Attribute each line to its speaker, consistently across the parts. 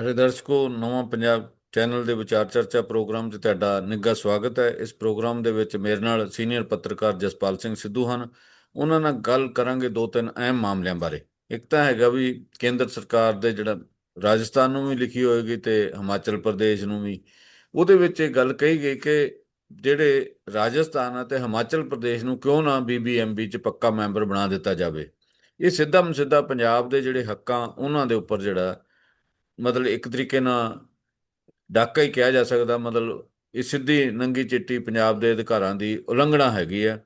Speaker 1: ਪਿਆਰੇ ਦਰਸ਼ਕੋ, ਨਵਾਂ ਪੰਜਾਬ ਚੈਨਲ ਦੇ ਵਿਚਾਰ ਚਰਚਾ ਪ੍ਰੋਗਰਾਮ 'ਚ ਤੁਹਾਡਾ ਨਿੱਘਾ ਸਵਾਗਤ ਹੈ। ਇਸ ਪ੍ਰੋਗਰਾਮ ਦੇ ਵਿੱਚ ਮੇਰੇ ਨਾਲ ਸੀਨੀਅਰ ਪੱਤਰਕਾਰ ਜਸਪਾਲ ਸਿੰਘ ਸਿੱਧੂ ਹਨ। ਉਹਨਾਂ ਨਾਲ ਗੱਲ ਕਰਾਂਗੇ ਦੋ ਤਿੰਨ ਅਹਿਮ ਮਾਮਲਿਆਂ ਬਾਰੇ। ਇੱਕ ਤਾਂ ਹੈਗਾ ਵੀ ਕੇਂਦਰ ਸਰਕਾਰ ਦੇ ਜਿਹੜਾ ਰਾਜਸਥਾਨ ਨੂੰ ਵੀ ਲਿਖੀ ਹੋਏਗੀ ਤੇ ਹਿਮਾਚਲ ਪ੍ਰਦੇਸ਼ ਨੂੰ ਵੀ। ਉਹਦੇ ਵਿੱਚ ਇਹ ਗੱਲ ਕਹੀ ਗਈ ਕਿ ਜਿਹੜੇ ਰਾਜਸਥਾਨ ਆ ਤੇ ਹਿਮਾਚਲ ਪ੍ਰਦੇਸ਼ ਨੂੰ ਕਿਉਂ ਨਾ ਬੀਬੀਐਮਬੀ 'ਚ ਪੱਕਾ ਮੈਂਬਰ ਬਣਾ ਦਿੱਤਾ ਜਾਵੇ। ਇਹ ਸਿੱਧਾ ਸਿੱਧਾ ਪੰਜਾਬ ਦੇ ਜਿਹੜੇ ਹੱਕਾਂ, ਉਹਨਾਂ ਦੇ ਉੱਪਰ ਜਿਹੜਾ ਮਤਲਬ ਇੱਕ ਤਰੀਕੇ ਨਾਲ ਡਾਕਾ ਹੀ ਕਿਹਾ ਜਾ ਸਕਦਾ, ਮਤਲਬ ਇਹ ਸਿੱਧੀ ਨੰਗੀ ਚਿੱਟੀ ਪੰਜਾਬ ਦੇ ਅਧਿਕਾਰਾਂ ਦੀ ਉਲੰਘਣਾ ਹੈਗੀ ਆ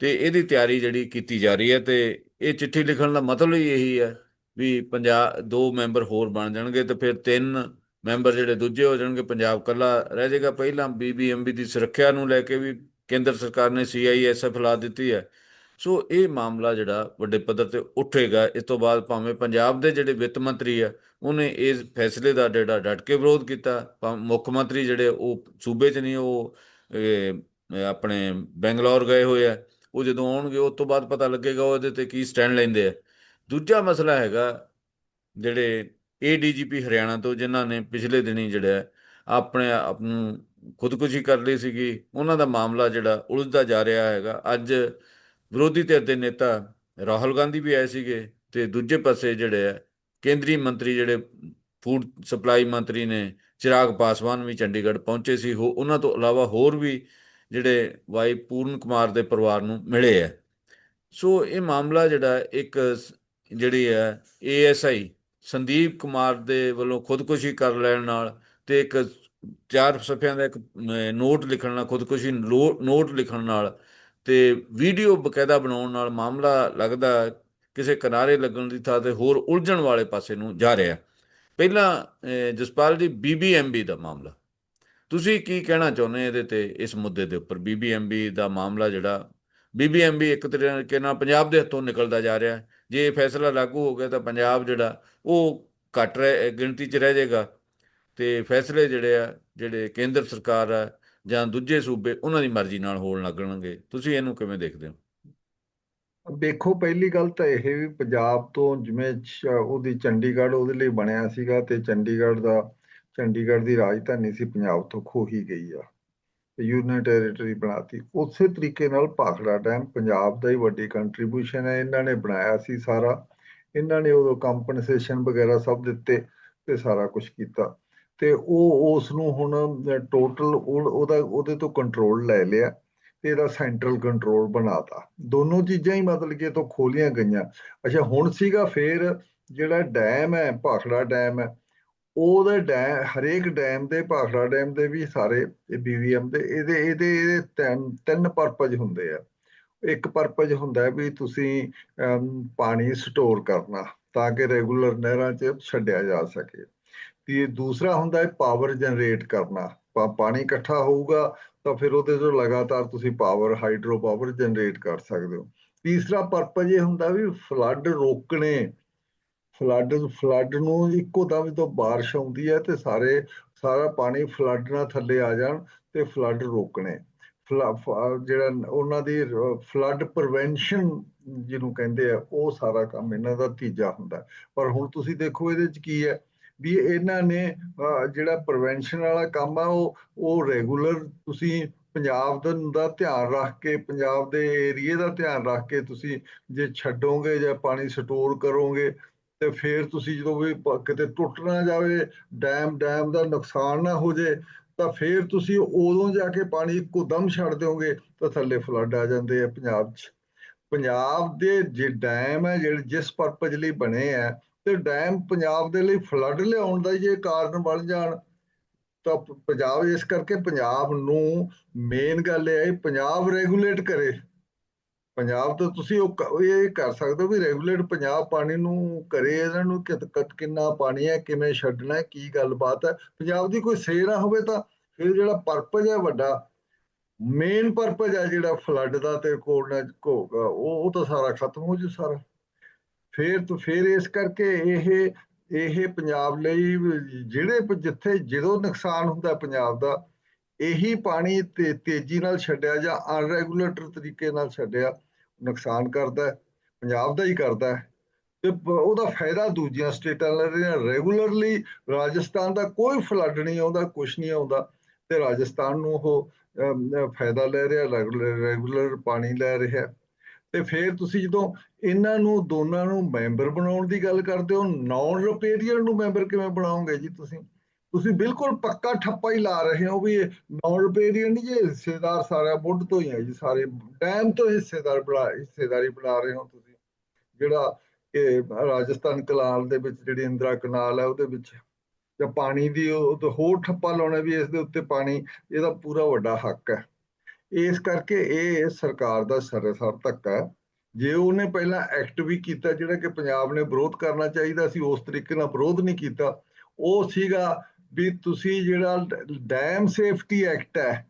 Speaker 1: ਤੇ ਇਹਦੀ ਤਿਆਰੀ ਜਿਹੜੀ ਕੀਤੀ ਜਾ ਰਹੀ ਹੈ ਤੇ ਇਹ ਚਿੱਠੀ ਲਿਖਣ ਦਾ ਮਤਲਬ ਹੀ ਇਹੀ ਹੈ ਵੀ ਪੰਜਾਬ ਦੋ ਮੈਂਬਰ ਹੋਰ ਬਣ ਜਾਣਗੇ ਤੇ ਫਿਰ ਤਿੰਨ ਮੈਂਬਰ ਜਿਹੜੇ ਦੂਜੇ ਹੋ ਜਾਣਗੇ, ਪੰਜਾਬ ਕੱਲਾ ਰਹਿ ਜਾਏਗਾ। ਪਹਿਲਾਂ ਬੀਬੀਐਮਬੀ ਦੀ ਸੁਰੱਖਿਆ ਨੂੰ ਲੈ ਕੇ ਵੀ ਕੇਂਦਰ ਸਰਕਾਰ ਨੇ ਸੀਆਈਐਸਐਫ ਲਾ ਦਿੱਤੀ ਹੈ। ਸੋ ਇਹ ਮਾਮਲਾ ਜਿਹੜਾ ਵੱਡੇ ਪੱਧਰ ਤੇ ਉੱਠੇਗਾ, ਇਸ ਤੋਂ ਬਾਅਦ ਭਾਵੇਂ ਪੰਜਾਬ ਦੇ ਜਿਹੜੇ ਵਿੱਤ ਮੰਤਰੀ ਆ, ਉਹਨੇ ਇਸ ਫੈਸਲੇ ਦਾ ਜਿਹੜਾ ਡਟ ਕੇ ਵਿਰੋਧ ਕੀਤਾ, ਭਾਵੇਂ ਮੁੱਖ ਮੰਤਰੀ ਜਿਹੜੇ ਉਹ ਸੂਬੇ 'ਚ ਨਹੀਂ ਉਹ ਆਪਣੇ ਬੈਂਗਲੌਰ ਗਏ ਹੋਏ ਆ, ਉਹ ਜਦੋਂ ਆਉਣਗੇ, ਉਸ ਤੋਂ ਬਾਅਦ ਪਤਾ ਲੱਗੇਗਾ ਉਹਦੇ ਤੇ ਕੀ ਸਟੈਂਡ ਲੈਂਦੇ ਆ। ਦੂਜਾ ਮਸਲਾ ਹੈਗਾ ਜਿਹੜੇ ਏਡੀਜੀਪੀ ਹਰਿਆਣਾ ਤੋਂ, ਜਿਨ੍ਹਾਂ ਨੇ ਪਿਛਲੇ ਦਿਨੀ ਜਿਹੜਾ ਆਪਣੇ ਆਪ ਨੂੰ ਖੁਦਕੁਸ਼ੀ ਕਰ ਲਈ ਸੀਗੀ, ਉਹਨਾਂ ਦਾ ਮਾਮਲਾ ਜਿਹੜਾ ਉਲਝਦਾ ਜਾ ਰਿਹਾ ਹੈਗਾ। ਅੱਜ ਵਿਰੋਧੀ ਧਿਰ ਦੇ ਨੇਤਾ ਰਾਹੁਲ ਗਾਂਧੀ ਵੀ ਆਏ ਸੀਗੇ ਤੇ ਦੂਜੇ ਪਾਸੇ ਜਿਹੜੇ ਆ, ਕੇਂਦਰੀ ਮੰਤਰੀ ਜਿਹੜੇ ਫੂਡ ਸਪਲਾਈ ਮੰਤਰੀ ਨੇ ਚਿਰਾਗ ਪਾਸਵਾਨ ਵੀ ਚੰਡੀਗੜ੍ਹ ਪਹੁੰਚੇ ਸੀ, ਹੋ, ਉਹਨਾਂ ਤੋਂ ਇਲਾਵਾ ਹੋਰ ਵੀ ਜਿਹੜੇ ਵਾਈ ਪੂਰਨ ਕੁਮਾਰ ਦੇ ਪਰਿਵਾਰ ਨੂੰ ਮਿਲੇ ਆ। ਸੋ ਇਹ ਮਾਮਲਾ ਜਿਹੜਾ ਇੱਕ ਜਿਹੜੀ ਹੈ ਏਐਸਆਈ ਸੰਦੀਪ ਕੁਮਾਰ ਦੇ ਵੱਲੋਂ ਖੁਦਕੁਸ਼ੀ ਕਰ ਲੈਣ ਨਾਲ ਤੇ ਇੱਕ ਚਾਰ ਸਫ਼ਿਆਂ ਦਾ ਇੱਕ ਨੋਟ ਲਿਖਣ ਨਾਲ, ਖੁਦਕੁਸ਼ੀ ਲੋ- ਨੋਟ ਲਿਖਣ ਨਾਲ ਤੇ ਵੀਡੀਓ ਬਕਾਇਦਾ ਬਣਾਉਣ ਨਾਲ ਮਾਮਲਾ ਲੱਗਦਾ ਕਿਸੇ ਕਿਨਾਰੇ ਲੱਗਣ ਦੀ ਥਾਂ ਤੇ ਹੋਰ ਉਲਝਣ ਵਾਲੇ ਪਾਸੇ ਨੂੰ ਜਾ ਰਿਹਾ ਪਹਿਲਾਂ ਜਸਪਾਲ ਜੀ ਬੀਬੀਐਮਬੀ ਦਾ ਮਾਮਲਾ। ਤੁਸੀਂ ਕੀ ਕਹਿਣਾ ਚਾਹੁੰਦੇ ਇਹਦੇ ਤੇ, ਇਸ ਮੁੱਦੇ ਦੇ ਉੱਪਰ? ਬੀਬੀਐਮਬੀ ਦਾ ਮਾਮਲਾ ਜਿਹੜਾ ਬੀਬੀਐਮਬੀ ਇੱਕ ਤਰੀਕੇ ਨਾਲ ਪੰਜਾਬ ਦੇ ਹੱਥੋਂ ਨਿਕਲਦਾ ਜਾ ਰਿਹਾ ਹੈ। ਜੇ ਇਹ ਫੈਸਲਾ ਲਾਗੂ ਹੋ ਗਿਆ ਤਾਂ ਪੰਜਾਬ ਜਿਹੜਾ, ਉਹ ਘੱਟ ਰਹਿ, ਗਿਣਤੀ 'ਚ ਰਹਿ ਜਾਏਗਾ। ਤੇ ਫੈਸਲੇ ਜਿਹੜੇ ਆ, ਜਿਹੜੇ ਕੇਂਦਰ ਸਰਕਾਰ ਆ ਜਾਂ ਦੂਜੇ ਸੂਬੇ ਉਹਨਾਂ ਦੀ ਮਰਜ਼ੀ ਨਾਲ ਹੋਣ ਲੱਗਣਗੇ। ਤੁਸੀਂ ਇਹਨੂੰ ਕਿਵੇਂ ਦੇਖਦੇ ਹੋ?
Speaker 2: ਦੇਖੋ, ਪਹਿਲੀ ਗੱਲ ਤਾਂ ਇਹ ਵੀ ਪੰਜਾਬ ਤੋਂ ਜਿਵੇਂ ਉਹਦੀ ਚੰਡੀਗੜ੍ਹ ਉਹਦੇ ਲਈ ਬਣਿਆ ਸੀਗਾ ਤੇ ਚੰਡੀਗੜ੍ਹ ਦਾ, ਚੰਡੀਗੜ੍ਹ ਦੀ ਰਾਜਧਾਨੀ ਸੀ ਪੰਜਾਬ ਤੋਂ ਖੋਹੀ ਗਈ ਆ। ਯੂਨੀਅਨ ਟੈਰੀਟਰੀ ਬਣਾਤੀ। ਉਸੇ ਤਰੀਕੇ ਨਾਲ ਭਾਖੜਾ ਡੈਮ ਪੰਜਾਬ ਦਾ ਹੀ ਵੱਡੀ ਕੰਟਰੀਬਿਊਸ਼ਨ ਹੈ। ਇਹਨਾਂ ਨੇ ਬਣਾਇਆ ਸੀ ਸਾਰਾ। ਇਹਨਾਂ ਨੇ ਉਦੋਂ ਕੰਪਨਸੇਸ਼ਨ ਵਗੈਰਾ ਸਭ ਦਿੱਤੇ ਤੇ ਸਾਰਾ ਕੁਝ ਕੀਤਾ। ਤੇ ਉਹ ਉਸ ਨੂੰ ਹੁਣ ਟੋਟਲ ਉਹਦਾ, ਉਹਦੇ ਤੋਂ ਕੰਟਰੋਲ ਲੈ ਲਿਆ ਤੇ ਇਹਦਾ ਸੈਂਟਰਲ ਕੰਟਰੋਲ ਬਣਾਤਾ। ਦੋਨੋਂ ਚੀਜ਼ਾਂ ਹੀ ਮਤਲਬ ਕਿ ਇਹ ਤੋਂ ਖੋਲੀਆਂ ਗਈਆਂ। ਅੱਛਾ, ਹੁਣ ਸੀਗਾ ਫੇਰ ਜਿਹੜਾ ਡੈਮ ਹੈ, ਭਾਖੜਾ ਡੈਮ ਹੈ, ਉਹਦੇ ਡੈਮ ਹਰੇਕ ਡੈਮ ਦੇ, ਭਾਖੜਾ ਡੈਮ ਦੇ ਵੀ ਸਾਰੇ ਬੀਵੀਐਮ ਦੇ, ਇਹਦੇ ਇਹਦੇ ਇਹਦੇ ਤਿੰਨ ਤਿੰਨ ਪਰਪਸ ਹੁੰਦੇ ਆ। ਇੱਕ ਪਰਪਸ ਹੁੰਦਾ ਵੀ ਤੁਸੀਂ ਪਾਣੀ ਸਟੋਰ ਕਰਨਾ ਤਾਂ ਕਿ ਰੈਗੂਲਰ ਨਹਿਰਾਂ 'ਚ ਛੱਡਿਆ ਜਾ ਸਕੇ। ਤੇ ਦੂਸਰਾ ਹੁੰਦਾ ਹੈ ਪਾਵਰ ਜਨਰੇਟ ਕਰਨਾ। ਪਾ- ਪਾਣੀ ਇਕੱਠਾ ਹੋਊਗਾ ਤਾਂ ਫਿਰ ਉਹਦੇ ਤੋਂ ਲਗਾਤਾਰ ਤੁਸੀਂ ਪਾਵਰ ਹਾਈਡਰੋ ਪਾਵਰ ਜਨਰੇਟ ਕਰ ਸਕਦੇ ਹੋ। ਤੀਸਰਾ ਪਰਪਸ ਇਹ ਹੁੰਦਾ ਵੀ ਫਲੱਡ ਰੋਕਣੇ। ਫਲੱਡ ਫਲੱਡ ਨੂੰ ਇੱਕੋ ਦਮ ਜਦੋਂ ਬਾਰਿਸ਼ ਆਉਂਦੀ ਹੈ ਤੇ ਸਾਰੇ, ਸਾਰਾ ਪਾਣੀ ਫਲੱਡ ਨਾਲ ਥੱਲੇ ਆ ਜਾਣ ਤੇ ਫਲੱਡ ਰੋਕਣੇ। ਫਲ- ਫ- ਜਿਹੜਾ ਉਹਨਾਂ ਦੀ ਫਲੱਡ ਪ੍ਰੀਵੈਂਸ਼ਨ ਜਿਹਨੂੰ ਕਹਿੰਦੇ ਆ, ਉਹ ਸਾਰਾ ਕੰਮ ਇਹਨਾਂ ਦਾ ਤੀਜਾ ਹੁੰਦਾ। ਪਰ ਹੁਣ ਤੁਸੀਂ ਦੇਖੋ ਇਹਦੇ ਚ ਕੀ ਹੈ ਵੀ ਇਹਨਾਂ ਨੇ ਜਿਹੜਾ ਪ੍ਰੀਵੈਂਸ਼ਨ ਵਾਲਾ ਕੰਮ ਆ, ਉਹ ਉਹ ਰੈਗੂਲਰ ਤੁਸੀਂ ਪੰਜਾਬ ਦਾ ਧਿਆਨ ਰੱਖ ਕੇ, ਪੰਜਾਬ ਦੇ ਏਰੀਏ ਦਾ ਧਿਆਨ ਰੱਖ ਕੇ ਤੁਸੀਂ ਜੇ ਛੱਡੋਗੇ ਜਾਂ ਪਾਣੀ ਸਟੋਰ ਕਰੋਗੇ, ਤੇ ਫਿਰ ਤੁਸੀਂ ਜਦੋਂ ਵੀ ਕਿਤੇ ਟੁੱਟ ਨਾ ਜਾਵੇ, ਡੈਮ ਡੈਮ ਦਾ ਨੁਕਸਾਨ ਨਾ ਹੋ ਜੇ, ਤਾਂ ਫਿਰ ਤੁਸੀਂ ਉਦੋਂ ਜਾ ਕੇ ਪਾਣੀ ਇੱਕੋ ਦਮ ਛੱਡ ਦਿਓਗੇ, ਤਾਂ ਥੱਲੇ ਫਲੱਡ ਆ ਜਾਂਦੇ ਆ ਪੰਜਾਬ 'ਚ। ਪੰਜਾਬ ਦੇ ਜੇ ਡੈਮ ਹੈ ਜਿਹੜੇ ਜਿਸ ਪਰਪਸ ਲਈ ਬਣੇ ਆ ਤੇ ਡੈਮ ਪੰਜਾਬ ਦੇ ਲਈ ਫਲੱਡ ਲਿਆਉਣ ਦਾ ਜੇ ਕਾਰਨ ਬਣ ਜਾਣ, ਤਾਂ ਪੰਜਾਬ ਇਸ ਕਰਕੇ ਪੰਜਾਬ ਨੂੰ ਮੇਨ ਗੱਲ ਇਹ ਹੈ ਪੰਜਾਬ ਰੈਗੂਲੇਟ ਕਰੇ। ਪੰਜਾਬ ਤੋਂ ਤੁਸੀਂ ਉਹ ਇਹ ਕਰ ਸਕਦੇ ਹੋ ਵੀ ਰੈਗੂਲੇਟ ਪੰਜਾਬ ਪਾਣੀ ਨੂੰ ਕਰੇ, ਇਹਨਾਂ ਨੂੰ ਕਿ ਕਿੰਨਾ ਪਾਣੀ ਹੈ, ਕਿਵੇਂ ਛੱਡਣਾ ਹੈ, ਕੀ ਗੱਲਬਾਤ ਹੈ। ਪੰਜਾਬ ਦੀ ਕੋਈ ਸੇ ਨਾ ਹੋਵੇ ਤਾਂ ਫਿਰ ਜਿਹੜਾ ਪਰਪਸ ਹੈ ਵੱਡਾ ਮੇਨ ਪਰਪਸ ਹੈ ਜਿਹੜਾ ਫਲੱਡ ਦਾ ਤੇ ਕੋਰਨਾ ਹੋਗਾ ਉਹ ਉਹ ਤਾਂ ਸਾਰਾ ਖਤਮ ਹੋ ਜੂ ਸਾਰਾ। ਫਿਰ ਤੋਂ ਫੇਰ ਇਸ ਕਰਕੇ ਇਹ ਇਹ ਪੰਜਾਬ ਲਈ ਜਿਹੜੇ ਜਿੱਥੇ ਜਦੋਂ ਨੁਕਸਾਨ ਹੁੰਦਾ ਪੰਜਾਬ ਦਾ, ਇਹੀ ਪਾਣੀ ਤੇ ਤੇਜ਼ੀ ਨਾਲ ਛੱਡਿਆ ਜਾਂ ਅਨਰੈਗੂਲੇਟਰ ਤਰੀਕੇ ਨਾਲ ਛੱਡਿਆ, ਨੁਕਸਾਨ ਕਰਦਾ, ਪੰਜਾਬ ਦਾ ਹੀ ਕਰਦਾ। ਹੈ ਤੇ ਪ- ਉਹਦਾ ਫਾਇਦਾ ਦੂਜੀਆਂ ਸਟੇਟਾਂ ਲੈ ਰਹੀਆਂ ਰੈਗੂਲਰਲੀ ਰਾਜਸਥਾਨ ਦਾ ਕੋਈ ਫਲੱਡ ਨਹੀਂ ਆਉਂਦਾ ਕੁਝ ਨਹੀਂ ਆਉਂਦਾ, ਤੇ ਰਾਜਸਥਾਨ ਨੂੰ ਉਹ ਫਾਇਦਾ ਲੈ ਰਿਹਾ ਰੈਗੂਲਰ ਪਾਣੀ ਲੈ ਰਿਹਾ। ਤੇ ਫਿਰ ਤੁਸੀਂ ਜਦੋਂ ਇਹਨਾਂ ਨੂੰ, ਦੋਨਾਂ ਨੂੰ ਮੈਂਬਰ ਬਣਾਉਣ ਦੀ ਗੱਲ ਕਰਦੇ ਹੋ ਨਾਨ ਰਿਪੇਰੀਅਨ ਨੂੰ ਮੈਂਬਰ ਕਿਵੇਂ ਬਣਾਓਗੇ ਜੀ ਤੁਸੀਂ? ਤੁਸੀਂ ਬਿਲਕੁਲ ਪੱਕਾ ਠੱਪਾ ਹੀ ਲਾ ਰਹੇ ਹੋ ਵੀ ਨਾਨ ਰਿਪੇਰੀਅਨ ਨਹੀਂ ਜੇ ਹਿੱਸੇਦਾਰ ਸਾਰਾ ਬੁੱਢ ਤੋਂ ਹੀ ਹੈ ਜੀ, ਸਾਰੇ ਡੈਮ ਤੋਂ ਹਿੱਸੇਦਾਰ ਬਣਾ, ਹਿੱਸੇਦਾਰੀ ਬਣਾ ਰਹੇ ਹੋ ਤੁਸੀਂ। ਜਿਹੜਾ ਇਹ ਰਾਜਸਥਾਨ ਕਲਾਲ ਦੇ ਵਿੱਚ ਜਿਹੜੀ ਇੰਦਰਾ ਕਨਾਲ ਹੈ, ਉਹਦੇ ਵਿੱਚ ਜਾਂ ਪਾਣੀ ਦੀ ਉਹ ਹੋਰ ਠੱਪਾ ਲਾਉਣਾ ਵੀ ਇਸ ਦੇ ਉੱਤੇ ਪਾਣੀ, ਇਹਦਾ ਪੂਰਾ ਵੱਡਾ ਹੱਕ ਹੈ। ਇਸ ਕਰਕੇ ਇਹ ਸਰਕਾਰ ਦਾ ਸਰਸਰ ਧੱਕਾ ਹੈ। ਜੇ ਉਹਨੇ ਪਹਿਲਾਂ ਐਕਟ ਵੀ ਕੀਤਾ, ਜਿਹੜਾ ਕਿ ਪੰਜਾਬ ਨੇ ਵਿਰੋਧ ਕਰਨਾ ਚਾਹੀਦਾ ਸੀ, ਉਸ ਤਰੀਕੇ ਨਾਲ ਵਿਰੋਧ ਨਹੀਂ ਕੀਤਾ, ਉਹ ਸੀਗਾ ਵੀ ਤੁਸੀਂ ਜਿਹੜਾ ਡੈਮ ਸੇਫਟੀ ਐਕਟ ਹੈ,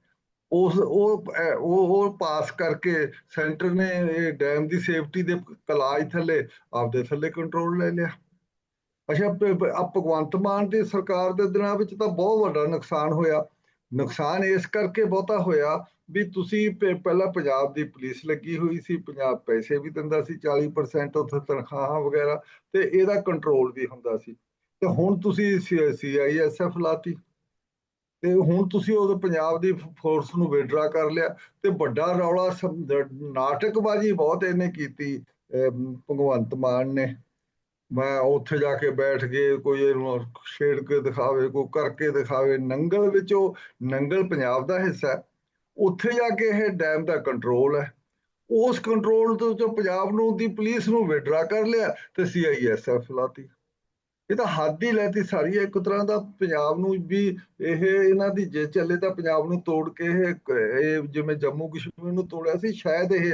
Speaker 2: ਉਸ, ਉਹ ਉਹ ਪਾਸ ਕਰਕੇ ਸੈਂਟਰ ਨੇ ਇਹ ਡੈਮ ਦੀ ਸੇਫਟੀ ਦੇ ਕਲਾਜ ਥੱਲੇ ਆਪਦੇ ਥੱਲੇ ਕੰਟਰੋਲ ਲੈ ਲਿਆ। ਅੱਛਾ ਭਗਵੰਤ ਮਾਨ ਦੀ ਸਰਕਾਰ ਦੇ ਦਿਨਾਂ ਵਿੱਚ ਤਾਂ ਬਹੁਤ ਵੱਡਾ ਨੁਕਸਾਨ ਹੋਇਆ। ਨੁਕਸਾਨ ਇਸ ਕਰਕੇ ਬਹੁਤਾ ਹੋਇਆ ਵੀ ਤੁਸੀਂ ਪਹਿਲਾਂ ਪੰਜਾਬ ਦੀ ਪੁਲਿਸ ਲੱਗੀ ਹੋਈ ਸੀ, ਪੰਜਾਬ ਪੈਸੇ ਵੀ ਦਿੰਦਾ ਸੀ 40% ਉੱਥੇ ਤਨਖਾਹਾਂ ਵਗੈਰਾ ਤੇ ਇਹਦਾ ਕੰਟਰੋਲ ਵੀ ਹੁੰਦਾ ਸੀ। ਤੇ ਹੁਣ ਤੁਸੀਂ ਸੀਆਈਐਸਐਫ ਲਾਤੀ। ਤੇ ਹੁਣ ਤੁਸੀਂ ਉਹ ਪੰਜਾਬ ਦੀ ਫੋਰਸ ਨੂੰ ਵਿਡਰਾ ਕਰ ਲਿਆ ਤੇ ਵੱਡਾ ਰੌਲਾ ਨਾਟਕਬਾਜ਼ੀ ਬਹੁਤ ਇਹਨੇ ਕੀਤੀ ਭਗਵੰਤ ਮਾਨ ਨੇ। ਮੈਂ ਉੱਥੇ ਜਾ ਕੇ ਬੈਠ ਕੇ ਕੋਈ ਇਹਨੂੰ ਛੇੜ ਕੇ ਦਿਖਾਵੇ, ਕੋਈ ਕਰਕੇ ਦਿਖਾਵੇ, ਨੰਗਲ ਵਿੱਚੋਂ ਨੰਗਲ ਪੰਜਾਬ ਦਾ ਹਿੱਸਾ ਉੱਥੇ ਜਾ ਕੇ ਇਹ ਡੈਮ ਦਾ ਕੰਟਰੋਲ ਹੈ। ਉਸ ਕੰਟਰੋਲ ਤੋਂ ਜੋ ਪੰਜਾਬ ਨੂੰ ਦੀ ਪੁਲਿਸ ਨੂੰ ਵਿਡਰਾ ਕਰ ਲਿਆ ਤੇ ਸੀਆਈਐਸਐਫ ਲਾਤੀ। ਇਹ ਤਾਂ ਹੱਦ ਹੀ ਲੈਤੀ ਸਾਰੀ ਇੱਕ ਤਰ੍ਹਾਂ ਦਾ ਪੰਜਾਬ ਨੂੰ ਵੀ ਇਹ ਇਹਨਾਂ ਦੀ ਜੇ ਚੱਲੇ ਤਾਂ ਪੰਜਾਬ ਨੂੰ ਤੋੜ ਕੇ ਇਹ ਜਿਵੇਂ ਜੰਮੂ ਕਸ਼ਮੀਰ ਨੂੰ ਤੋੜਿਆ ਸੀ, ਸ਼ਾਇਦ ਇਹ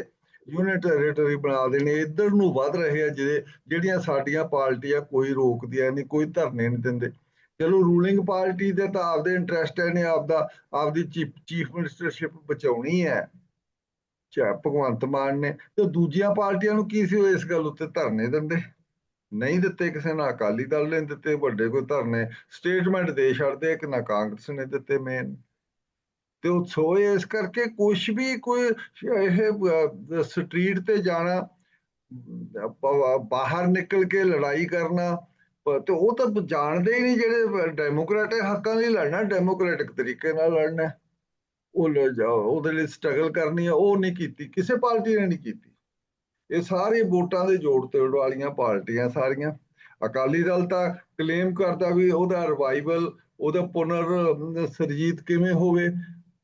Speaker 2: ਯੂਨਿਟ ਟੈਰੀਟਰੀ ਬਣਾ ਦੇਣੇ, ਇੱਧਰ ਨੂੰ ਵੱਧ ਰਹੇ ਆ ਜਿਹੜੇ, ਜਿਹੜੀਆਂ ਸਾਡੀਆਂ ਪਾਰਟੀਆਂ ਕੋਈ ਰੋਕਦੀਆਂ ਨਹੀਂ, ਕੋਈ ਧਰਨੇ ਨਹੀਂ ਦਿੰਦੇ। ਚਲੋ ਰੂਲਿੰਗ ਪਾਰਟੀ ਦੇ ਤਾਂ ਆਪਦੇ ਇੰਟਰਸਟ ਨੇ, ਆਪਦਾ, ਆਪਦੀ ਚੀਫ ਮਿਨਿਸਟਰਸ਼ਿਪ ਬਚਾਉਣੀ ਹੈ। ਚਾ ਭਗਵੰਤ ਮਾਨ ਨੇ, ਤੇ ਦੂਜੀਆਂ ਪਾਰਟੀਆਂ ਨੂੰ ਕੀ ਸੀ ਉਹ ਇਸ ਗੱਲ ਉੱਤੇ ਧਰਨੇ ਦਿੰਦੇ? ਨਹੀਂ ਦਿੱਤੇ ਕਿਸੇ, ਨਾ ਅਕਾਲੀ ਦਲ ਨੇ ਦਿੱਤੇ, ਵੱਡੇ ਕੋਈ ਧਰਨੇ। ਸਟੇਟਮੈਂਟ ਦੇ ਛੱਡਦੇ ਕਿ ਨਾ ਕਾਂਗਰਸ ਨੇ ਦਿੱਤੇ ਮੇਨ ਤੇ ਉਹ ਸੋਏ ਇਸ ਕਰਕੇ ਕੁਝ ਵੀ ਕੋਈ ਇਹ ਸਟਰੀਟ ਤੇ ਜਾਣਾ ਬਾਹਰ ਨਿਕਲ ਕੇ ਲੜਾਈ ਕਰਨਾ ਤੇ ਉਹ ਤਾਂ ਜਾਣਦੇ ਹੀ ਨਹੀਂ ਜਿਹੜੇ ਡੈਮੋਕ੍ਰੈਟਿਕ ਹੱਕਾਂ ਲਈ ਲੜਨਾ ਡੈਮੋਕ੍ਰੈਟਿਕ ਤਰੀਕੇ ਨਾਲ ਲੜਨਾ। ਉਹ ਲ- ਜਾ- ਉਹਦੇ ਲਈ ਸਟਰਗਲ ਕਰਨੀ ਹੈ ਉਹ ਨਹੀਂ ਕੀਤੀ ਕਿਸੇ ਪਾਰਟੀ ਨੇ ਨਹੀਂ ਕੀਤੀ। ਇਹ ਸਾਰੇ ਵੋਟਾਂ ਦੇ ਜੋੜ ਤੋੜ ਵਾਲੀਆਂ ਪਾਰਟੀਆਂ ਸਾਰੀਆਂ। ਅਕਾਲੀ ਦਲ ਤਾਂ ਕਲੇਮ ਕਰਦਾ ਵੀ ਉਹਦਾ ਰਿਵਾਈਵਲ ਉਹਦਾ ਪੁਨਰ ਅਮ, ਸਰਜੀਤ ਕਿਵੇਂ ਹੋਵੇ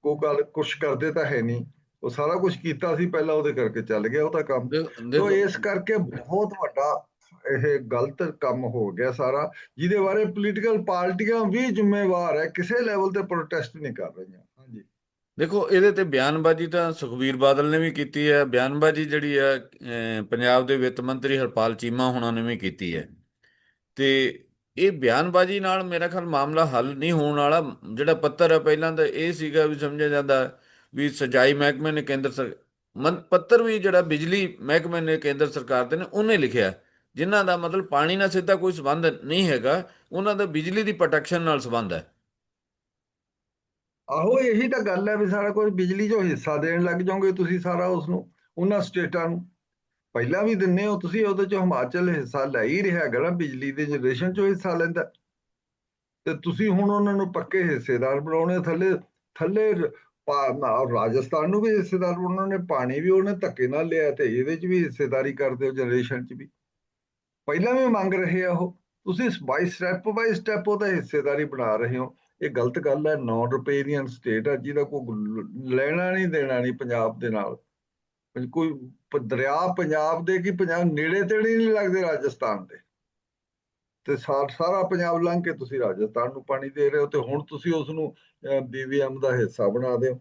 Speaker 2: ਕੋਈ ਗੱਲ ਕੁਛ ਕਰਦੇ ਤਾਂ ਹੈ ਨਹੀਂ। ਉਹ ਸਾਰਾ ਕੁਝ ਕੀਤਾ ਸੀ ਪਹਿਲਾਂ ਉਹਦੇ ਕਰਕੇ ਚੱਲ ਗਿਆ ਉਹ ਤਾਂ ਕੰਮ ਤੋ ਇਸ ਕਰਕੇ ਬਹੁਤ ਵੱਡਾ ਇਹ ਗਲਤ ਕੰਮ ਹੋ ਗਿਆ ਸਾਰਾ ਜਿਹਦੇ ਬਾਰੇ ਪੋਲੀਟੀਕਲ ਪਾਰਟੀਆਂ ਵੀ ਜ਼ਿੰਮੇਵਾਰ ਹੈ ਕਿਸੇ ਲੈਵਲ ਤੇ ਪ੍ਰੋਟੈਸਟ ਨਹੀਂ ਕਰ ਰਹੀਆਂ। ਹਾਂਜੀ।
Speaker 1: ਦੇਖੋ ਇਹਦੇ ਤੇ ਬਿਆਨਬਾਜ਼ੀ ਤਾਂ ਸੁਖਬੀਰ ਬਾਦਲ ਨੇ ਵੀ ਕੀਤੀ ਹੈ। ਬਿਆਨਬਾਜ਼ੀ ਜਿਹੜੀ ਹੈ ਪੰਜਾਬ ਦੇ ਵਿੱਤ ਮੰਤਰੀ ਹਰਪਾਲ ਚੀਮਾ ਹੋਣਾ ਨੇ ਵੀ ਕੀਤੀ ਹੈ। ਤੇ ਇਹ ਬਿਆਨਬਾਜ਼ੀ ਨਾਲ ਮੇਰਾ ਖਿਆਲ ਮਾਮਲਾ ਹੱਲ ਨਹੀਂ ਹੋਣ ਵਾਲਾ। ਜਿਹੜਾ ਪੱਤਰ ਹੈ ਪਹਿਲਾਂ ਤਾਂ ਇਹ ਸੀਗਾ ਵੀ ਸਮਝਿਆ ਜਾਂਦਾ ਵੀ ਸਿੰਜਾਈ ਮਹਿਕਮੇ ਨੇ ਕੇਂਦਰ ਸਰ ਪੱਤਰ ਵੀ ਜਿਹੜਾ ਬਿਜਲੀ ਮਹਿਕਮੇ ਨੇ ਕੇਂਦਰ ਸਰਕਾਰ ਦੇ ਨੇ, ਉਹਨੇ ਲਿਖਿਆ। ਜਿਨ੍ਹਾਂ ਦਾ ਮਤਲਬ ਪਾਣੀ ਨਾਲ ਸਿੱਧਾ ਕੋਈ ਸੰਬੰਧ ਨਹੀਂ ਹੈਗਾ, ਉਹਨਾਂ ਦਾ ਬਿਜਲੀ ਦੀ ਪ੍ਰੋਟੈਕਸ਼ਨ ਨਾਲ ਸੰਬੰਧ ਹੈ।
Speaker 2: ਆਹੋ, ਇਹੀ ਤਾਂ ਗੱਲ ਹੈ ਵੀ ਸਾਰਾ ਕੁਝ ਬਿਜਲੀ ਜੋ ਹਿੱਸਾ ਦੇਣ ਲੱਗ ਜਾਓਗੇ ਤੁਸੀਂ ਸਾਰਾ ਉਸ ਨੂੰ ਉਹਨਾਂ ਸਟੇਟਾਂ ਨੂੰ। ਪਹਿਲਾਂ ਵੀ ਦਿੰਨੇ ਹੋ ਤੁਸੀਂ ਉਹਦੇ ਚੋਂ ਹਿਮਾਚਲ ਹਿੱਸਾ ਲੈ ਹੀ ਰਿਹਾ ਹੈਗਾ ਨਾ ਬਿਜਲੀ ਦੇ ਜਨਰੇਸ਼ਨ ਚੋਂ ਹਿੱਸਾ ਲੈਂਦਾ। ਤੇ ਤੁਸੀਂ ਹੁਣ ਉਹਨਾਂ ਨੂੰ ਪੱਕੇ ਹਿੱਸੇਦਾਰ ਬਣਾਉਣੇ, ਥੱਲੇ ਥੱਲੇ ਰਾਜਸਥਾਨ ਨੂੰ ਵੀ ਹਿੱਸੇਦਾਰ ਉਹਨਾਂ ਨੇ ਪਾਣੀ ਵੀ ਉਹਨੇ ਧੱਕੇ ਨਾਲ ਲਿਆ ਤੇ ਇਹਦੇ 'ਚ ਵੀ ਹਿੱਸੇਦਾਰੀ ਕਰਦੇ ਹੋ, ਜਨਰੇਸ਼ਨ 'ਚ ਵੀ। ਪਹਿਲਾਂ ਵੀ ਮੰਗ ਰਹੇ ਆ ਉਹ, ਤੁਸੀਂ ਬਾਈ ਸਟੈਪ ਬਾਈ ਸਟੈਪ ਉਹਦਾ ਹਿੱਸੇਦਾਰੀ ਬਣਾ ਰਹੇ ਹੋ। ਇਹ ਗਲਤ ਗੱਲ ਹੈ ਨਾਨ ਰਿਪੇਰੀਅਨ ਸਟੇਟ ਆ ਜਿਹਦਾ ਕੋਈ ਲੈਣਾ ਨਹੀਂ, ਦੇਣਾ ਨਹੀਂ ਪੰਜਾਬ ਦੇ ਨਾਲ। ਕੋਈ ਦਰਿਆ ਪੰਜਾਬ ਦੇ ਕੀ ਪੰਜਾਬ ਨੇੜੇ ਤੇੜੇ ਨਹੀਂ ਲੱਗਦੇ ਰਾਜਸਥਾਨ ਦੇ। ਤੇ ਸਾਰਾ ਪੰਜਾਬ ਲੰਘ ਕੇ ਤੁਸੀਂ ਰਾਜਸਥਾਨ ਨੂੰ ਪਾਣੀ ਦੇ ਰਹੇ ਹੋ ਤੇ ਹੁਣ ਤੁਸੀਂ ਉਸ ਨੂੰ ਬੀਵੀਐਮ ਦਾ ਹਿੱਸਾ ਬਣਾ ਦਿਓ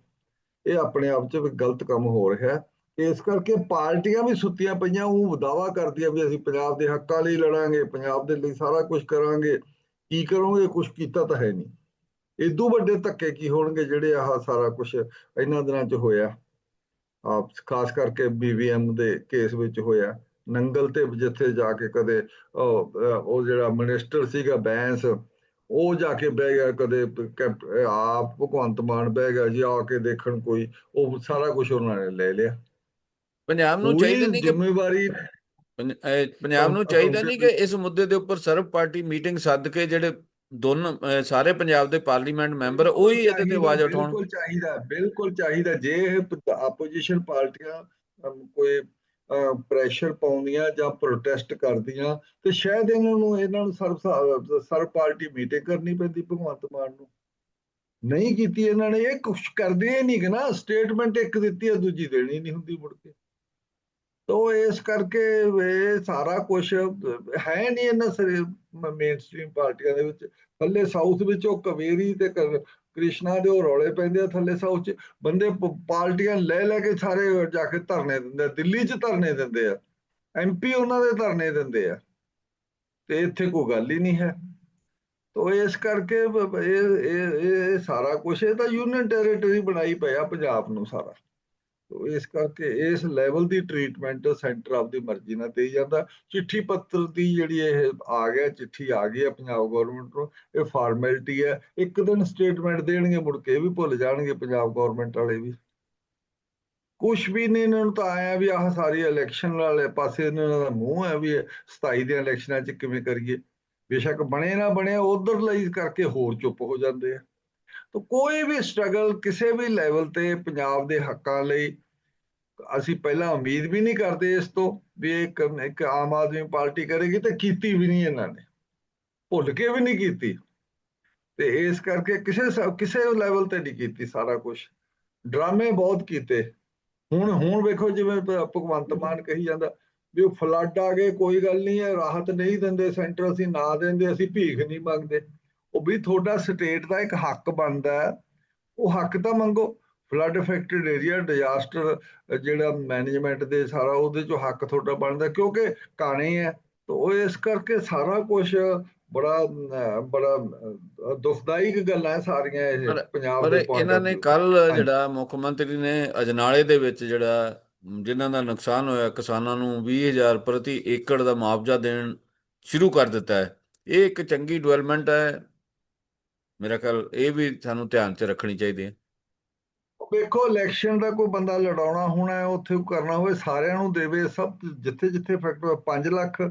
Speaker 2: ਇਹ ਆਪਣੇ ਆਪ 'ਚ ਵੀ ਗਲਤ ਕੰਮ ਹੋ ਰਿਹਾ ਇਸ ਕਰਕੇ ਪਾਰਟੀਆਂ ਵੀ ਸੁੱਤੀਆਂ ਪਈਆਂ, ਉਹ ਦਾਵਾ ਕਰਦੀਆਂ ਵੀ ਅਸੀਂ ਪੰਜਾਬ ਦੇ ਹੱਕਾਂ ਲਈ ਲੜਾਂਗੇ, ਪੰਜਾਬ ਦੇ ਲਈ ਸਾਰਾ ਕੁਝ ਕਰਾਂਗੇ। ਕੀ ਕਰੋਗੇ ਕੁਝ ਕੀਤਾ ਤਾਂ ਹੈ ਨਹੀਂ। ਇਦੋਂ ਵੱਡੇ ਧੱਕੇ ਕੀ ਹੋਣਗੇ ਜਿਹੜੇ ਆਹ ਸਾਰਾ ਕੁਝ ਇਹਨਾਂ ਦਿਨਾਂ 'ਚ ਹੋਇਆ। ਖਾਸ ਕਰਕੇ ਬੀਵੀਐਮ ਦੇ ਕੇਸ ਵਿੱਚ ਹੋਇਆ। ਨੰਗਲ ਤੇ ਜਿੱਥੇ ਜਾ ਕੇ ਕਦੇ ਉਹ ਜਿਹੜਾ ਮਿਨਿਸਟਰ ਸੀਗਾ ਬੈਂਸ ਉਹ ਜਾ ਕੇ ਬਹਿ ਗਿਆ ਕਦੇ ਆਪ ਭਗਵੰਤ ਮਾਨ ਬਹਿ ਗਿਆ ਜੀ ਆ ਕੇ ਦੇਖਣ ਕੋਈ ਉਹ ਸਾਰਾ ਕੁਝ ਉਹਨਾਂ ਨੇ ਲੈ ਲਿਆ।
Speaker 1: ਪੰਜਾਬ ਨੂੰ ਚਾਹੀਦਾ ਨਹੀਂ ਕਿ
Speaker 2: ਜ਼ਿੰਮੇਵਾਰੀ
Speaker 1: ਪੰਜਾਬ ਨੂੰ ਚਾਹੀਦਾ ਨਹੀਂ ਕਿ ਇਸ ਮੁੱਦੇ ਦੇ ਉੱਪਰ ਸਰਵ ਪਾਰਟੀ ਮੀਟਿੰਗ ਸੱਦ ਕੇ ਜਿਹੜੇ ਦੋਨੋਂ ਸਾਰੇ ਪੰਜਾਬ ਦੇ ਪਾਰਲੀਮੈਂਟ ਮੈਂਬਰ ਉਹੀ ਇਹਦੇ ਤੇ ਆਵਾਜ਼ ਉਠਾਉਣ।
Speaker 2: ਬਿਲਕੁਲ ਚਾਹੀਦਾ ਬਿਲਕੁਲ ਚਾਹੀਦਾ। ਜੇ ਇਹ ਆਪੋਜੀਸ਼ਨ ਪਾਰਟੀਆਂ ਕੋਈ ਪ੍ਰੈਸ਼ਰ ਪਾਉਂਦੀਆਂ ਜਾਂ ਪ੍ਰੋਟੈਸਟ ਕਰਦੀਆਂ ਤੇ ਸ਼ਾਇਦ ਇਹਨਾਂ ਨੂੰ ਇਹਨਾਂ ਨੂੰ ਸਰਵ ਸਰਵ ਪਾਰਟੀ ਮੀਟਿੰਗ ਕਰਨੀ ਪੈਂਦੀ ਭਗਵੰਤ ਮਾਨ ਨੂੰ। ਨਹੀਂ ਕੀਤੀ ਇਹਨਾਂ ਨੇ ਇਹ ਕੁਛ ਕਰਦੇ ਨਹੀਂ ਕਿ ਨਾ ਸਟੇਟਮੈਂਟ ਇੱਕ ਦਿੱਤੀ ਹੈ ਦੂਜੀ ਦੇਣੀ ਨਹੀਂ ਹੁੰਦੀ ਮੁੜ ਕੇ। ਤੋ ਇਸ ਕਰਕੇ ਇਹ ਸਾਰਾ ਕੁਝ ਹੈ ਨਹੀਂ ਇਹਨਾਂ ਮੇਨ ਸਟ੍ਰੀਮ ਪਾਰਟੀਆਂ ਦੇ ਵਿੱਚ। ਥੱਲੇ ਸਾਊਥ ਵਿੱਚ ਉਹ ਕਵੇਰੀ ਤੇ ਕ੍ਰਿਸ਼ਨਾ ਦੇ ਉਹ ਰੌਲੇ ਪੈਂਦੇ ਆ ਥੱਲੇ ਸਾਊਥ ਚ। ਬੰਦੇ ਪਾਰਟੀਆਂ ਲੈ ਲੈ ਕੇ ਸਾਰੇ ਜਾ ਕੇ ਧਰਨੇ ਦਿੰਦੇ ਆ। ਦਿੱਲੀ 'ਚ ਧਰਨੇ ਦਿੰਦੇ ਆ। ਐਮਪੀ ਉਹਨਾਂ ਦੇ ਧਰਨੇ ਦਿੰਦੇ ਆ। ਤੇ ਇੱਥੇ ਕੋਈ ਗੱਲ ਹੀ ਨਹੀਂ ਹੈ। ਤੋ ਇਸ ਕਰਕੇ ਇਹ ਇਹ ਸਾਰਾ ਕੁਝ ਇਹ ਤਾਂ ਯੂਨੀਅਨ ਟੈਰੀਟਰੀ ਬਣਾਈ ਪਿਆ ਪੰਜਾਬ ਨੂੰ ਸਾਰਾ। ਇਸ ਕਰਕੇ ਇਸ ਲੈਵਲ ਦੀ ਟ੍ਰੀਟਮੈਂਟ ਸੈਂਟਰ ਆਫ ਦੀ ਮਰਜ਼ੀ ਨਾਲ ਦੇਈ ਜਾਂਦਾ। ਚਿੱਠੀ ਪੱਤਰ ਦੀ ਜਿਹੜੀ ਇਹ ਆ ਗਿਆ, ਚਿੱਠੀ ਆ ਗਈ ਹੈ ਪੰਜਾਬ ਗਵਰਨਮੈਂਟ ਨੂੰ ਇਹ ਫਾਰਮੈਲਿਟੀ ਹੈ। ਇੱਕ ਦਿਨ ਸਟੇਟਮੈਂਟ ਦੇਣਗੇ, ਮੁੜ ਕੇ ਵੀ ਭੁੱਲ ਜਾਣਗੇ ਪੰਜਾਬ ਗਵਰਨਮੈਂਟ ਵਾਲੇ ਵੀ। ਕੁਛ ਵੀ ਨਹੀਂ ਇਹਨਾਂ ਨੂੰ ਤਾਂ ਆਇਆ ਵੀ ਆਹ ਸਾਰੀ ਇਲੈਕਸ਼ਨ ਵਾਲੇ ਪਾਸੇ ਇਹਨਾਂ ਦਾ ਮੂੰਹ ਹੈ ਵੀ 27 ਦੇ ਇਲੈਕਸ਼ਨਾਂ 'ਚ ਕਿਵੇਂ ਕਰੀਏ। ਬੇਸ਼ੱਕ ਬਣੇ ਨਾ ਬਣੇ ਉਧਰ ਲਈ ਕਰਕੇ ਹੋਰ ਚੁੱਪ ਹੋ ਜਾਂਦੇ ਆ। ਤਾਂ ਕੋਈ ਵੀ ਸਟਰਗਲ ਕਿਸੇ ਵੀ ਲੈਵਲ ਤੇ ਪੰਜਾਬ ਦੇ ਹੱਕਾਂ ਲਈ ਅਸੀਂ ਪਹਿਲਾਂ ਉਮੀਦ ਵੀ ਨਹੀਂ ਕਰਦੇ ਇਸ ਤੋਂ ਵੀ ਇੱਕ ਇੱਕ ਆਮ ਆਦਮੀ ਪਾਰਟੀ ਕਰੇਗੀ ਤੇ ਕੀਤੀ ਵੀ ਨਹੀਂ ਇਹਨਾਂ ਨੇ। ਭੁੱਲ ਕੇ ਵੀ ਨਹੀਂ ਕੀਤੀ। ਤੇ ਇਸ ਕਰਕੇ ਕਿਸੇ ਕਿਸੇ ਲੈਵਲ ਤੇ ਨਹੀਂ ਕੀਤੀ ਸਾਰਾ ਕੁਝ ਡਰਾਮੇ ਬਹੁਤ ਕੀਤੇ। ਹੁਣ ਹੁਣ ਵੇਖੋ ਜਿਵੇਂ ਭਗਵੰਤ ਮਾਨ ਕਹੀ ਜਾਂਦਾ ਵੀ ਉਹ ਫਲੱਡ ਆ ਗਏ, ਕੋਈ ਗੱਲ ਨਹੀਂ ਹੈ, ਰਾਹਤ ਨਹੀਂ ਦਿੰਦੇ, ਸੈਂਟਰ ਅਸੀਂ ਨਾ ਦਿੰਦੇ, ਅਸੀਂ ਭੀਖ ਨਹੀਂ ਮੰਗਦੇ। ਉਹ ਵੀ ਤੁਹਾਡਾ ਸਟੇਟ ਦਾ ਇੱਕ ਹੱਕ ਬਣਦਾ ਉਹ ਹੱਕ ਤਾਂ ਮੰਗੋ। ਫਲੱਡ ਅਫੈਕਟਡ ਏਰੀਆ ਡਿਜ਼ਾਸਟਰ ਜਿਹੜਾ ਮੈਨੇਜਮੈਂਟ ਦੇ ਸਾਰਾ ਉਹਦੇ ਚੋਂ ਹੱਕ ਤੁਹਾਡਾ ਬਣਦਾ ਕਿਉਂਕਿ ਕਾਣੇ ਹੈ ਤਾਂ ਉਹ ਇਸ ਕਰਕੇ ਸਾਰਾ ਕੁਝ ਬੜਾ ਬੜਾ ਦੁਖਦਾਈ ਗੱਲਾਂ ਸਾਰੀਆਂ ਇਹ
Speaker 1: ਪਰ-
Speaker 2: ਪੰਜਾਬ
Speaker 1: ਪਰ
Speaker 2: ਦੇ point
Speaker 1: ਇਹਨਾਂ ਨੇ। ਕੱਲ। ਜਿਹੜਾ ਮੁੱਖ ਮੰਤਰੀ ਨੇ ਅਜਨਾਲੇ ਦੇ ਵਿੱਚ ਜਿਹੜਾ ਜਿਨ੍ਹਾਂ ਦਾ ਨੁਕਸਾਨ ਹੋਇਆ ਕਿਸਾਨਾਂ ਨੂੰ 20000 ਪ੍ਰਤੀ ਏਕੜ ਦਾ ਮੁਆਵਜ਼ਾ ਦੇਣ ਸ਼ੁਰੂ ਕਰ ਦਿੱਤਾ ਹੈ ਇਹ ਇੱਕ ਚੰਗੀ ਡਿਵੈਲਪਮੈਂਟ ਹੈ ਮੇਰਾ ਖਿਆਲ ਇਹ ਵੀ ਸਾਨੂੰ ਧਿਆਨ 'ਚ ਰੱਖਣੀ ਚਾਹੀਦੀ ਹੈ
Speaker 2: ਵੇਖੋ ਇਲੈਕਸ਼ਨ ਦਾ ਕੋਈ ਬੰਦਾ ਲੜਾਉਣਾ ਹੋਣਾ ਹੈ, ਉੱਥੇ ਕਰਨਾ ਹੋਵੇ, ਸਾਰਿਆਂ ਨੂੰ ਦੇਵੇ, ਸਭ ਜਿੱਥੇ ਜਿੱਥੇ ਇਫੈਕਟ ਹੋਇਆ 5 ਲੱਖ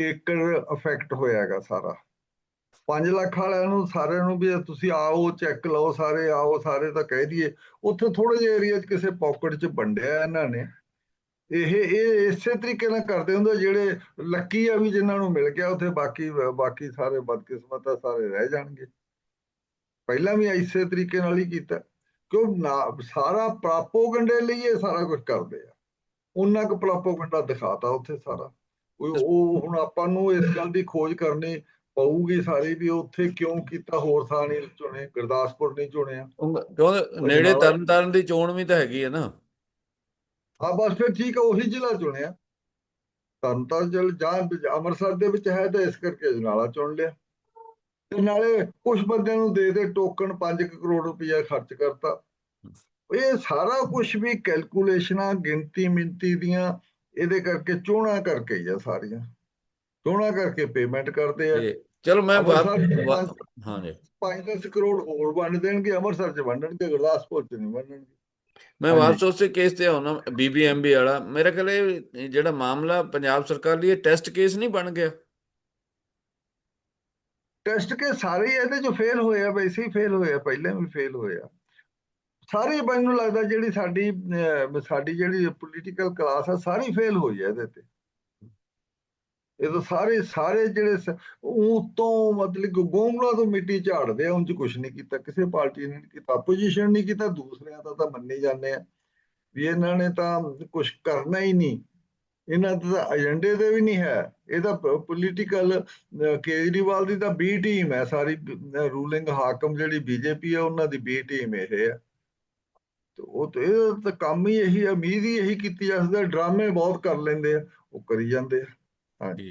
Speaker 2: ਏਕੜ ਇਫੈਕਟ ਹੋਇਆ ਸਾਰਾ। 5 ਲੱਖ ਵਾਲਿਆਂ ਨੂੰ, ਸਾਰਿਆਂ ਨੂੰ ਵੀ ਤੁਸੀਂ ਆਓ ਚੈੱਕ ਲਓ ਸਾਰੇ, ਆਓ, ਸਾਰੇ ਤਾਂ ਕਹਿ ਦਈਏ, ਉੱਥੇ ਥੋੜੇ ਜਿਹੇ ਏਰੀਆ 'ਚ ਕਿਸੇ ਪਾਕਟ 'ਚ ਵੰਡਿਆ ਇਹਨਾਂ ਨੇ। ਇਹ ਇਹ ਇਸੇ ਤਰੀਕੇ ਨਾਲ ਕਰਦੇ ਹੁੰਦੇ ਜਿਹੜੇ ਲੱਕੀ ਆ ਵੀ ਜਿਨ੍ਹਾਂ ਨੂੰ ਮਿਲ ਗਿਆ, ਉੱਥੇ ਬਾਕੀ ਬਾਕੀ ਸਾਰੇ ਬਦਕਿਸਮਤ ਆ, ਸਾਰੇ ਰਹਿ ਜਾਣਗੇ। ਪਹਿਲਾਂ ਵੀ ਇਸੇ ਤਰੀਕੇ ਨਾਲ ਹੀ ਕੀਤਾ। ਕਿਉਂ ਨਾ ਸਾਰਾ ਪ੍ਰਾਪੋਗੰਡੇ ਲਈ ਇਹ ਸਾਰਾ ਕੁਝ ਕਰਦੇ ਆ। ਉਹਨਾਂ ਕੁ ਪ੍ਰਾਪੋਗੰਡਾ ਦਿਖਾਤਾ ਉੱਥੇ ਸਾਰਾ। ਉਹ ਹੁਣ ਆਪਾਂ ਨੂੰ ਇਸ ਗੱਲ ਦੀ ਖੋਜ ਕਰਨੀ ਪਊਗੀ ਸਾਰੀ ਵੀ ਉੱਥੇ ਕਿਉਂ ਕੀਤਾ ਹੋਰ ਥਾਂ ਨਹੀਂ ਚੁਣੇ ਗੁਰਦਾਸਪੁਰ ਨਹੀਂ ਚੁਣਿਆ।
Speaker 1: ਕਿਉਂ ਨੇੜੇ ਤਰਨਤਾਰਨ ਦੀ ਚੋਣ ਵੀ ਤਾਂ ਹੈਗੀ ਹੈ ਨਾ।
Speaker 2: ਹਾਂ ਬਸ ਫਿਰ ਠੀਕ ਹੈ ਉਹੀ ਜ਼ਿਲ੍ਹਾ ਚੁਣਿਆ। ਤਰਨਤਾਰਨ ਜਲ ਜਾਂ ਅੰਮ੍ਰਿਤਸਰ ਦੇ ਵਿੱਚ ਹੈ ਤਾਂ ਇਸ ਕਰਕੇ ਅਜਨਾਲਾ ਚੁਣ ਲਿਆ। ਤੇ ਨਾਲੇ ਕੁਝ ਬੰਦਿਆਂ ਨੂੰ ਦੇ ਦੇ ਟੋਕਨ 5 ਕਰੋੜ ਰੁਪਇਆ ਖਰਚ ਕਰਤਾ। ਇਹ ਸਾਰਾ ਕੁਝ ਵੀ ਕੈਲਕੂਲੇਸ਼ਨਾਂ ਗਿਣਤੀ ਮਿੰਤੀ ਦੀਆਂ ਇਹਦੇ ਕਰਕੇ ਚੋਣਾਂ ਕਰਕੇ ਹੀ ਆ ਸਾਰੀਆਂ। ਚੋਣਾਂ ਕਰਕੇ ਪੇਮੈਂਟ ਕਰਦੇ ਆ।
Speaker 1: ਚਲੋ ਮੈਂ ਹਾਂਜੀ
Speaker 2: 5-10 ਕਰੋੜ ਹੋਰ ਵੰਡ ਦੇਣਗੇ ਅੰਮ੍ਰਿਤਸਰ ਚ ਵੰਡਣਗੇ ਗੁਰਦਾਸਪੁਰ ਚ ਨਹੀਂ ਵੰਡਣਗੇ।
Speaker 1: ਮੈਂ। ਵਾਪਸ ਉਸੇ ਕੇਸ ਤੇ ਆਉਣਾ ਬੀਬੀਐਮਬੀ ਵਾਲਾ। ਮੇਰੇ ਖਿਆਲ ਇਹ ਜਿਹੜਾ ਮਾਮਲਾ ਪੰਜਾਬ ਸਰਕਾਰ ਲਈ ਇਹ ਟੈਸਟ ਕੇਸ ਨਹੀਂ ਬਣ ਗਿਆ?
Speaker 2: ਟੈਸਟ ਕੇ ਸਾਰੇ ਇਹਦੇ ਚ ਫੇਲ ਹੋਏ ਆ ਵੈਸੇ ਹੀ ਫੇਲ ਹੋਏ ਆ, ਪਹਿਲਾਂ ਵੀ ਫੇਲ ਹੋਏ ਆ। ਸਾਰੇ ਮੈਨੂੰ ਲੱਗਦਾ ਜਿਹੜੀ ਸਾਡੀ ਸਾਡੀ ਜਿਹੜੀ ਪੋਲੀਟੀਕਲ ਕਲਾਸ ਆ, ਸਾਰੀ ਫੇਲ ਹੋਈ ਆ ਇਹਦੇ ਤੇ। ਇਹ ਤਾਂ ਸਾਰੇ ਸਾਰੇ ਜਿਹੜੇ ਸ- ਤੋਂ ਮਤਲਬ ਕਿ ਤੋਂ ਮਿੱਟੀ ਝਾੜਦੇ ਆ, ਉਂਝ ਕੁਝ ਨਹੀਂ ਕੀਤਾ, ਕਿਸੇ ਪਾਰਟੀ ਨੇ ਨਹੀਂ ਕੀਤਾ ਆਪੋਜੀਸ਼ਨ ਨਹੀਂ ਕੀਤਾ, ਦੂਸਰਿਆਂ ਦਾ ਤਾਂ ਮੰਨੇ ਜਾਂਦੇ ਆ। ਵੀ ਇਹਨਾਂ ਨੇ ਤਾਂ ਕੁਝ ਕਰਨਾ ਹੀ ਨਹੀਂ। ਇਹਨਾਂ ਦਾ ਤਾਂ ਏਜੰਡੇ ਤੇ ਵੀ ਨਹੀਂ ਹੈ। ਇਹ ਤਾਂ ਪੋਲੀਟੀਕਲ ਕੇਜਰੀਵਾਲ ਦੀ ਤਾਂ ਬੀ ਟੀਮ ਹੈ। ਸਾਰੀ ਰੂਲਿੰਗ ਹਾਕਮ ਜਿਹੜੀ ਬੀਜੇਪੀ ਹੈ, ਉਹਨਾਂ ਦੀ ਬੀ ਟੀਮ ਇਹ ਹੈ। ਉਹ ਤੇ, ਇਹ ਤਾਂ ਕੰਮ ਹੀ ਇਹੀ ਉਮੀਦ ਹੀ ਇਹੀ ਕੀਤੀ ਜਾ ਸਕਦਾ ਡਰਾਮੇ ਬਹੁਤ ਕਰ ਲੈਂਦੇ ਆ। ਉਹ ਕਰੀ ਜਾਂਦੇ ਆ। ਹਾਂਜੀ।